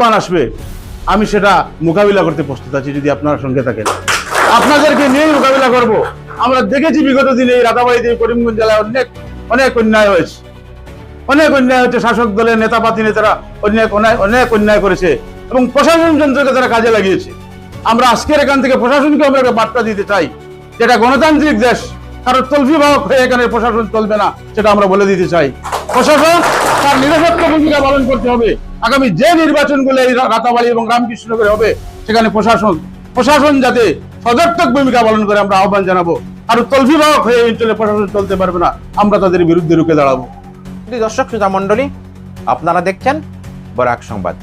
আহ্বান আসবে, আমি সেটা মোকাবিলা করতে প্রস্তুত আছি যদি আপনারা সঙ্গে থাকেন। আপনাদেরকে নিয়েই মোকাবিলা করব। আমরা দেখেছি বিগত দিনে এই রাতাবাড়িতে করিমগঞ্জ জেলায় অনেক অনেক অন্যায় হয়েছে। অনেক অন্যায় হচ্ছে শাসক দলের নেতাপাতি নেতারা অনেক অনেক অন্যায় করেছে এবং প্রশাসন যন্ত্রকে তারা কাজে লাগিয়েছে। আমরা আজকের এখান থেকে প্রশাসনকে আমরা একটা বার্তা দিতে চাই, যেটা গণতান্ত্রিক দেশ কারণ তলফি বাহক হয়ে এখানে প্রশাসন চলবে না, সেটা আমরা বলে দিতে চাই। প্রশাসন তার নিরপেক্ষ ভূমিকা পালন করতে হবে। আগামী যে নির্বাচনগুলো এই রাতাবাড়ি এবং রামকৃষ্ণনগরে হবে সেখানে প্রশাসন প্রশাসন যাতে সদর্থক ভূমিকা পালন করে আমরা আহ্বান জানাব। আর তলফি বাহক হয়ে এই অঞ্চলে প্রশাসন চলতে পারবে না আমরা তাদের বিরুদ্ধে রুখে দাঁড়াবো। দর্শক শ্রোতা মণ্ডলী আপনারা দেখছেন বরাক সংবাদ।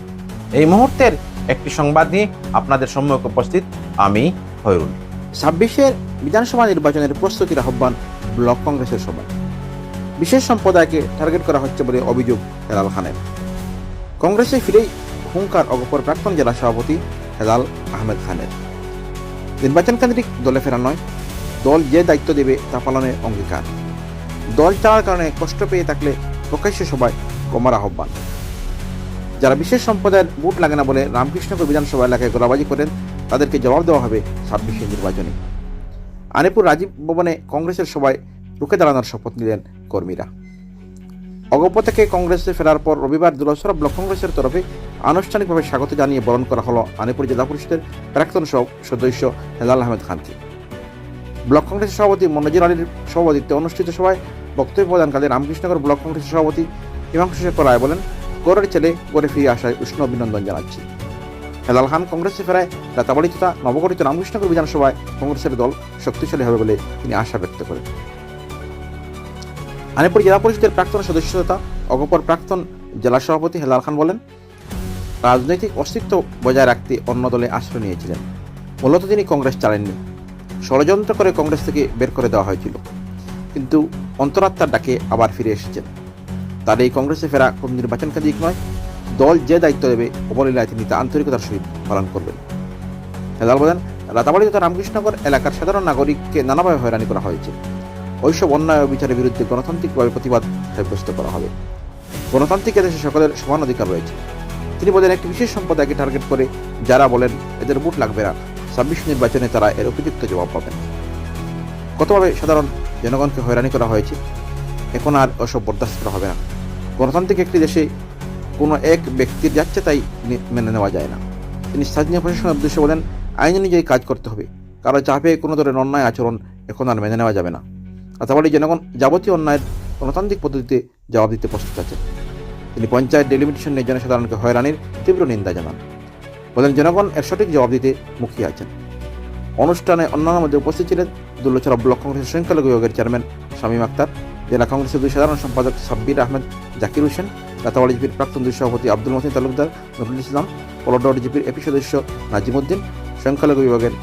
এই মুহূর্তের একটি সংবাদ নিয়ে আপনাদের সম্মুখে উপস্থিত আমি হয়রুল ছাব্বিশের বিধানসভা নির্বাচনের প্রস্তুতির আহ্বান ব্লক কংগ্রেসের সভায়। বিশেষ সম্প্রদায়কে টার্গেট করা হচ্ছে বলে অভিযোগ হেলাল খানের। কংগ্রেসে ফিরেই হুঙ্কার অগপর প্রাক্তন জেলা সভাপতি হেলাল আহমেদ খানের। নির্বাচন কেন্দ্রিক দলে ফেরা নয়, দল যে দায়িত্ব দেবে তা পালনের অঙ্গীকার। দল চালার কারণে কষ্ট পেয়ে থাকলে প্রকাশ্য সভায় কমার আহ্বান। যারা বিশেষ সম্প্রদায়ের ভোট লাগে না বলে রামকৃষ্ণপুর বিধানসভা এলাকায় গোলাবাজি করেন, তাদেরকে জবাব দেওয়া হবে ছাব্বিশের নির্বাচনে। আনিপুর রাজীব ভবনে কংগ্রেসের সভায় রুখে দাঁড়ানোর শপথ নিলেন কর্মীরা। অগপ থেকে কংগ্রেসে ফেরার পর রবিবার দুলসরা ব্লক কংগ্রেসের তরফে আনুষ্ঠানিকভাবে স্বাগত জানিয়ে বরণ করা হলো আনিপুর জেলা পরিষদের প্রাক্তন সদস্য হেলাল আহমেদ খানকে। ব্লক কংগ্রেসের সভাপতি মনোজির আলীর সভাপতিত্বে অনুষ্ঠিত সভায় বক্তব্য প্রদানকালে রামকৃষ্ণনগর ব্লক কংগ্রেসের সভাপতি হিমাংশু শেখর রায় বলেন গড়ের ছেলে গড়ে ফিরে আসায় উষ্ণ অভিনন্দন জানাচ্ছি। হেলাল খান কংগ্রেসে ফেরায় রাতাবাড়ি তথা নবগঠিত রামকৃষ্ণনগর বিধানসভায় কংগ্রেসের দল শক্তিশালী হবে বলে তিনি আশা ব্যক্ত করেন। আনিপুর জেলা পরিষদের প্রাক্তন সদস্য তথা অগপর প্রাক্তন জেলা সভাপতি হেলাল খান বলেন, রাজনৈতিক অস্তিত্ব বজায় রাখতে অন্য দলে আশ্রয় নিয়েছিলেন। মূলত তিনি কংগ্রেস চালাননি। ষড়যন্ত্র করে কংগ্রেস থেকে বের করে দেওয়া হয়েছিল। কিন্তু অন্তরাত্মার ডাকে আবার ফিরে এসেছেন। তার এই কংগ্রেসে ফেরা কোন নির্বাচন কেন্দ্রিক নয়, দল যে দায়িত্ব দেবে, অবলীলায় তিনি তা আন্তরিকতার সহিত পালন করবেন। হেলাল বলেন, রাতাবাড়ি তথা রামকৃষ্ণনগর এলাকার সাধারণ নাগরিককে নানাভাবে হয়রানি করা হয়েছে। ওইসব অন্যায় বিচারের বিরুদ্ধে গণতান্ত্রিকভাবে প্রতিবাদ সাব্যস্ত করা হবে। গণতান্ত্রিক দেশে সকলের সমান অধিকার রয়েছে। তিনি বলেন, একটি বিশেষ সম্পদ সম্প্রদায়কে টার্গেট করে যারা বলেন, এদের ভোট লাগবে না। ছাব্বিশ নির্বাচনে তারা এর উপযুক্ত জবাব পাবেন। কতভাবে সাধারণ জনগণকে হয়রানি করা হয়েছে, এখন আর ওসব বরদাস্ত করা হবে না। গণতান্ত্রিক একটি দেশে কোনো এক ব্যক্তির যাচ্ছে তাই মেনে নেওয়া যায় না। তিনি স্থানীয় প্রশাসনের উদ্দেশ্যে বলেন, আইন অনুযায়ী কাজ করতে হবে। কারও চাপে কোনো ধরনের অন্যায় আচরণ এখন আর মেনে নেওয়া যাবে না। অথবা জনগণ যাবতীয় অন্যায়ের গণতান্ত্রিক পদ্ধতিতে জবাব দিতে প্রস্তুত আছে। তিনি পঞ্চায়েত ডেলিমিটেশন নিয়ে জনসাধারণকে হয়রানির তীব্র নিন্দা জানান। বলেন, জনগণ এর সঠিক জবাব দিতে মুখিয়ে আছেন। অনুষ্ঠানে অন্যান্য মধ্যে উপস্থিত ছিলেন দুল্লচরা ব্লক কংগ্রেসের সংখ্যালঘু বিভাগের চেয়ারম্যান শামীম আক্তার, জেলা কংগ্রেসের দুই সাধারণ সম্পাদক সাব্বির আহমেদ, জাকির হোসেন রাতাবাড়ি জিপির প্রাক্তন দুই সভাপতি আব্দুল মতিন তালুকদার নজরুল ইসলাম, পলডর জিপির এপি সদস্য নাজিমুদ্দিন, সংখ্যালঘু বিভাগের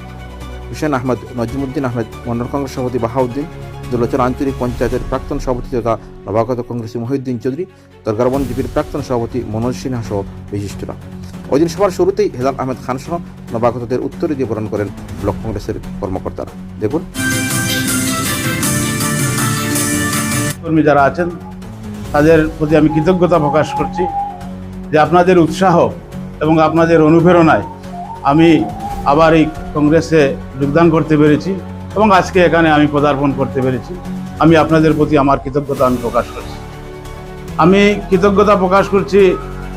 হুসেন আহমেদ, নজিমুদ্দিন আহমেদ, মন্ডল কংগ্রেস সভাপতি বাহাউদ্দিন দুলচর আঞ্চলিক পঞ্চায়েতের প্রাক্তন সভাপতি তথা নবাগত কংগ্রেসী মহিউদ্দিন চৌধুরী দরগারবন জিপির প্রাক্তন সভাপতি মনোজ সিনহা সহ বিশিষ্টরা। ওই দিন সভার শুরুতেই হেলাল আহমেদ খান সহ নবাগতদের উত্তরে দিয়ে বরণ করেন ব্লক কংগ্রেসের কর্মকর্তারা। দেখুন। কর্মী যারা আছেন, তাদের প্রতি আমি কৃতজ্ঞতা প্রকাশ করছি যে আপনাদের উৎসাহ এবং আপনাদের অনুপ্রেরণায় আমি আবার এই কংগ্রেসে যোগদান করতে পেরেছি। এবং আজকে এখানে আমি পদার্পণ করতে পেরেছি। আমি আপনাদের প্রতি আমার কৃতজ্ঞতা আমি প্রকাশ করছি। আমি কৃতজ্ঞতা প্রকাশ করছি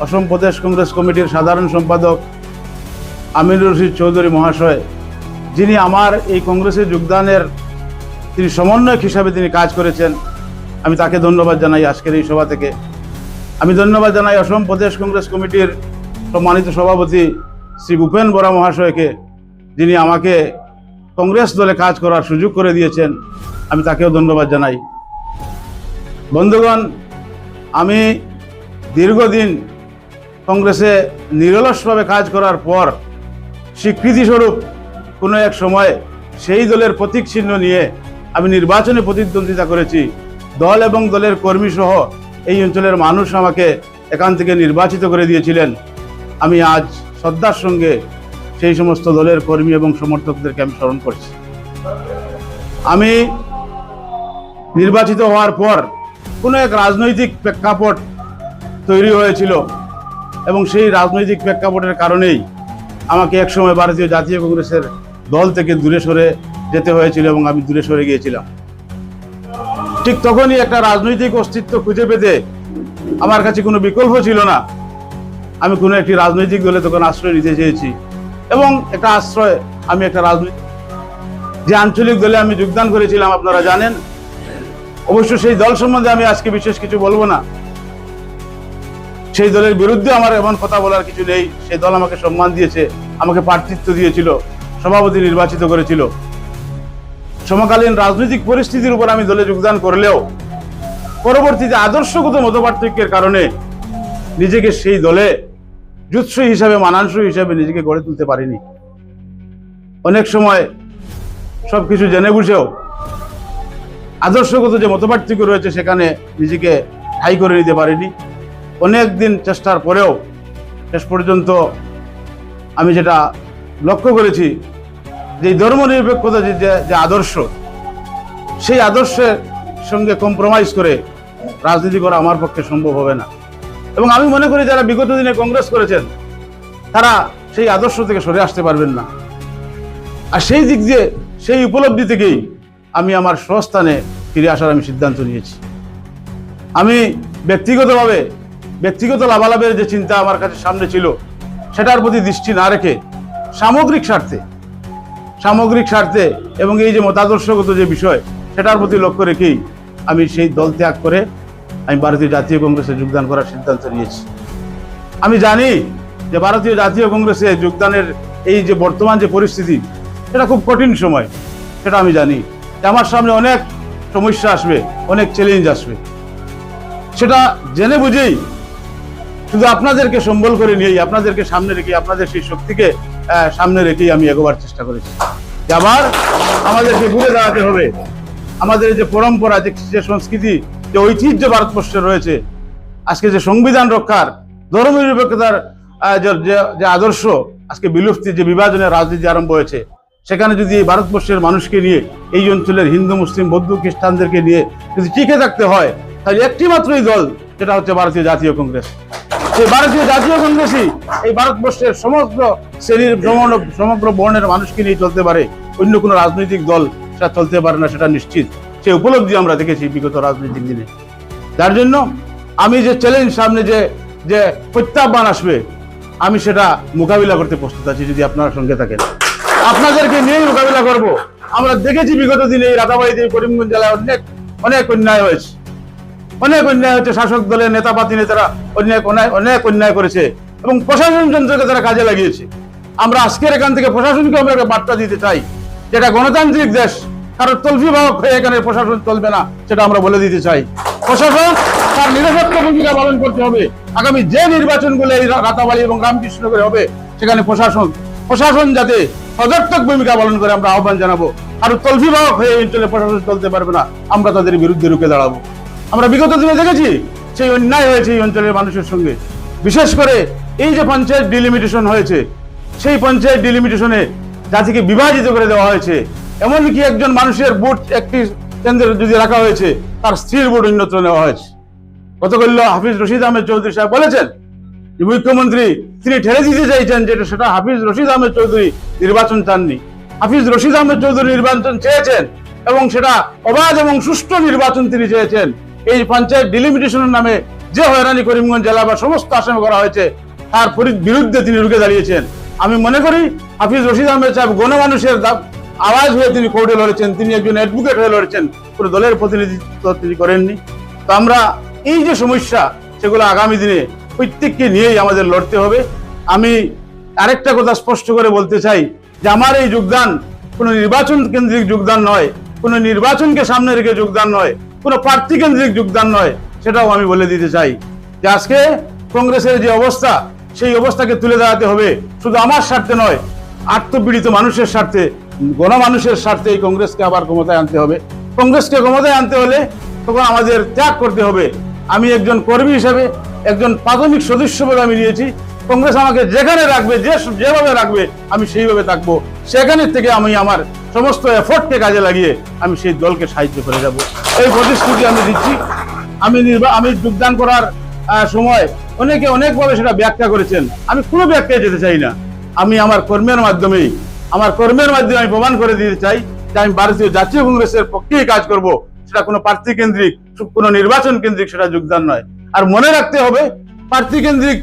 অসম প্রদেশ কংগ্রেস কমিটির সাধারণ সম্পাদক আমিনুর রশিদ চৌধুরী মহাশয়, যিনি আমার এই কংগ্রেসে যোগদানের তিনি সমন্বয়ক হিসাবে তিনি কাজ করেছেন। আমি তাকে ধন্যবাদ জানাই আজকের এই সভা থেকে। আমি ধন্যবাদ জানাই অসম প্রদেশ কংগ্রেস কমিটির সম্মানিত সভাপতি শ্রী ভূপেন বরা মহাশয়কে, যিনি আমাকে কংগ্রেস দলে কাজ করার সুযোগ করে দিয়েছেন, আমি তাকেও ধন্যবাদ জানাই। বন্ধুগণ, আমি দীর্ঘদিন কংগ্রেসে নিরলসভাবে কাজ করার পর স্বীকৃতিস্বরূপ কোনো এক সময় সেই দলের প্রতীক চিহ্ন নিয়ে আমি নির্বাচনে প্রতিদ্বন্দ্বিতা করেছি। দল এবং দলের কর্মী সহ এই অঞ্চলের মানুষ আমাকে এখান থেকে নির্বাচিত করে দিয়েছিলেন। আমি আজ শ্রদ্ধার সঙ্গে সেই সমস্ত দলের কর্মী এবং সমর্থকদেরকে আমি স্মরণ করছি। আমি নির্বাচিত হওয়ার পর কোনো এক রাজনৈতিক প্রেক্ষাপট তৈরি হয়েছিল এবং সেই রাজনৈতিক প্রেক্ষাপটের কারণেই আমাকে একসময় ভারতীয় জাতীয় কংগ্রেসের দল থেকে দূরে সরে যেতে হয়েছিল এবং আমি দূরে সরে গিয়েছিলাম। ঠিক তখনই একটা রাজনৈতিক অস্তিত্ব খুঁজে পেতে আমার কাছে কোনো বিকল্প ছিল না। আমি কোনো একটি রাজনৈতিক দলে তখন আশ্রয় নিতে চেয়েছি। এবং একটা আশ্রয় আমি একটা রাজনৈতিক যে আঞ্চলিক দলে আমি যোগদান করেছিলাম, আপনারা জানেন। অবশ্য সেই দল সম্বন্ধে আমি আজকে বিশেষ কিছু বলব না। সেই দলের বিরুদ্ধে আমার এমন কথা বলার কিছু নেই। সেই দল আমাকে সম্মান দিয়েছে, আমাকে প্রার্থিত্ব দিয়েছিল, সভাপতি নির্বাচিত করেছিল। সমকালীন রাজনৈতিক পরিস্থিতির উপর আমি দলে যোগদান করলেও, পরবর্তীতে আদর্শগত মতপার্থক্যের কারণে নিজেকে সেই দলে জুৎসই হিসাবে, মানানসই হিসাবে নিজেকে গড়ে তুলতে পারিনি। অনেক সময় সব কিছু জেনে বুঝেও আদর্শগত যে মতপার্থক্য রয়েছে সেখানে নিজেকে ঠাই করে নিতে পারিনি। অনেক দিন চেষ্টার পরেও শেষ পর্যন্ত আমি যেটা লক্ষ্য করেছি, যে ধর্মনিরপেক্ষতা যে- যে আদর্শ, সেই আদর্শের সঙ্গে কম্প্রোমাইজ করে রাজনীতি করা আমার পক্ষে সম্ভব হবে না। এবং আমি মনে করি যারা বিগত দিনে কংগ্রেস করেছেন, তারা সেই আদর্শ থেকে সরে আসতে পারবেন না। আর সেই দিক দিয়ে, সেই উপলব্ধি থেকেই আমি আমার স্বস্থানে ফিরে আসার আমি সিদ্ধান্ত নিয়েছি। আমি ব্যক্তিগতভাবে, ব্যক্তিগত লাভালাভের যে চিন্তা আমার কাছে সামনে ছিল, সেটার প্রতি দৃষ্টি না রেখে সামগ্রিক স্বার্থে সামগ্রিক স্বার্থে এবং এই যে মতাদর্শগত যে বিষয়, সেটার প্রতি লক্ষ্য রেখেই আমি সেই দল ত্যাগ করে আমি ভারতীয় জাতীয় কংগ্রেসে যোগদান করার সিদ্ধান্ত নিয়েছি। আমি জানি যে ভারতীয় জাতীয় কংগ্রেসে যোগদানের এই যে বর্তমান যে পরিস্থিতি সেটা খুব কঠিন সময়, সেটা আমি জানি। আমার সামনে অনেক সমস্যা আসবে, অনেক চ্যালেঞ্জ আসবে। সেটা জেনে বুঝেই শুধু আপনাদেরকে সম্বল করে নিয়েই, আপনাদেরকে সামনে রেখে আপনাদের সেই শক্তিকে সামনে রেখেই আমি এগোবার চেষ্টা করেছি। আবার আমাদেরকে ঘুরে দাঁড়াতে হবে। আমাদের যে পরম্পরা যে সংস্কৃতি যে ঐতিহ্য ভারতবর্ষে রয়েছে, আজকে যে সংবিধান রক্ষার ধর্মনিরপেক্ষতার যে- আদর্শ, আজকে বিলুপ্তি যে বিভাজনের রাজনীতি আরম্ভ হয়েছে, সেখানে যদি এই ভারতবর্ষের মানুষকে নিয়ে, এই অঞ্চলের হিন্দু, মুসলিম, বৌদ্ধ খ্রিস্টানদেরকে নিয়ে যদি টিকে থাকতে হয়, তাহলে একটি মাত্রই দল যেটা হচ্ছে ভারতীয় জাতীয় কংগ্রেস। এই ভারতীয় জাতীয় কংগ্রেসই এই ভারতবর্ষের সমগ্র শ্রেণির সমগ্র বর্ণের মানুষকে নিয়ে চলতে পারে, অন্য কোনো রাজনৈতিক দল সেটা চলতে পারে না, সেটা নিশ্চিত। সে উপলব্ধি আমরা দেখেছি বিগত রাজনৈতিক দিনে। যার জন্য আমি যে চ্যালেঞ্জ সামনে যে যে প্রত্যাহ্বান আসবে, আমি সেটা মোকাবিলা করতে প্রস্তুত আছি যদি আপনার সঙ্গে থাকেন। আপনাদেরকে নিয়েই মোকাবিলা করব। আমরা দেখেছি বিগত দিনে এই রাতাবাড়িতে করিমগঞ্জ জেলায় অনেক অনেক অন্যায় হয়েছে। অনেক অন্যায় হচ্ছে শাসক দলের নেতাপাতি নেতারা অনেক অন্যায় অনেক অন্যায় করেছে এবং প্রশাসন যন্ত্রকে তারা কাজে লাগিয়েছে। আমরা আজকের এখান থেকে প্রশাসনকে আমরা একটা বার্তা দিতে চাই যেটা গণতান্ত্রিক দেশ কারও তলফি ভাবক হয়ে এখানে প্রশাসন চলবে না, সেটা আমরা বলে দিতে চাই। প্রশাসন, তার নিরপেক্ষ ভূমিকা পালন করতে হবে। আগামী যে নির্বাচনগুলো এই রাতাবাড়ি এবং রামকৃষ্ণনগরে হবে, সেখানে প্রশাসন প্রশাসন যাতে সদর্থক ভূমিকা পালন করে আমরা আহ্বান জানাব। আর তলফি ভাবক হয়ে অঞ্চলে প্রশাসন চলতে পারবে না, আমরা তাদের বিরুদ্ধে রুখে দাঁড়াবো। আমরা বিগত দিনে দেখেছি, সেই অন্যায় হয়েছে এই অঞ্চলের মানুষের সঙ্গে। বিশেষ করে এই যে পঞ্চায়েত ডিলিমিটেশন হয়েছে, সেই পঞ্চায়েত ডিলিমিটেশনে জাতিকে বিভাজিত করে দেওয়া হয়েছে। এমনকি একজন মানুষের ভোট একটি কেন্দ্রে যদি রাখা হয়েছে, তার স্ত্রীর ভোট অন্যত্র নেওয়া হয়েছে। গতকাল হাফিজ রশিদ আহমেদ চৌধুরী সাহেব বলেছেন, যে মুখ্যমন্ত্রী, তিনি ঠেলে দিতে চাইছেন যেটা সেটা হাফিজ রশিদ আহমেদ চৌধুরী নির্বাচন চাননি। হাফিজ রশিদ আহমেদ চৌধুরী নির্বাচন চেয়েছেন এবং সেটা অবাধ এবং সুষ্ঠু নির্বাচন তিনি চেয়েছেন। এই পঞ্চায়েত ডিলিমিটেশনের নামে যে হয়রানি করিমগঞ্জ জেলা বা সমস্ত আসামি করা হয়েছে, তার বিরুদ্ধে তিনি রুখে দাঁড়িয়েছেন। আমি মনে করি হাফিজ রশিদ আহমেদ সাহেব গণমানুষের আওয়াজ হয়ে তিনি কোর্টে লড়েছেন, তিনি একজন অ্যাডভোকেট হয়ে লড়েছেন, কোনো দলের প্রতিনিধিত্ব তিনি করেননি। তো আমরা এই যে সমস্যা, সেগুলো আগামী দিনে প্রত্যেককে নিয়েই আমাদের লড়তে হবে। আমি আরেকটা কথা স্পষ্ট করে বলতে চাই যে আমার এই যোগদান কোনো নির্বাচন কেন্দ্রিক যোগদান নয়, কোনো নির্বাচনকে সামনে রেখে যোগদান নয়, কোনো প্রার্থী কেন্দ্রিক যোগদান নয়, সেটাও আমি বলে দিতে চাই যে আজকে কংগ্রেসের যে অবস্থা, সেই অবস্থাকে তুলে দাঁড়াতে হবে। শুধু আমার স্বার্থে নয়, আত্মপীড়িত মানুষের স্বার্থে গণমানুষের স্বার্থে এই কংগ্রেসকে আবার ক্ষমতায় আনতে হবে। কংগ্রেসকে ক্ষমতায় আনতে হলে তখন আমাদের ত্যাগ করতে হবে। আমি একজন কর্মী হিসেবে, একজন প্রাথমিক সদস্য বলে আমি নিয়েছি কংগ্রেস আমাকে যেখানে রাখবে, যে যেভাবে রাখবে, আমি সেইভাবে থাকব। সেখানে থেকে আমি আমার সমস্ত এফোর্টকে কাজে লাগিয়ে আমি সেই দলকে সাহায্য করে যাব। এই প্রতিশ্রুতি আমি দিচ্ছি। আমি নির্বা আমি যোগদান করার সময় অনেকে অনেকভাবে সেটা ব্যাখ্যা করেছেন। আমি কোনো ব্যাখ্যায় যেতে চাই না। আমি আমার কর্মের মাধ্যমেই আমার কর্মের মাধ্যমে আমি প্রমাণ করে দিতে চাই যে আমি ভারতীয় জাতীয় কংগ্রেসের পক্ষেই কাজ করব। সেটা কোনো প্রার্থী কেন্দ্রিক, কোনো নির্বাচন কেন্দ্রিক সেটা যোগদান নয়। আর মনে রাখতে হবে, প্রার্থী কেন্দ্রিক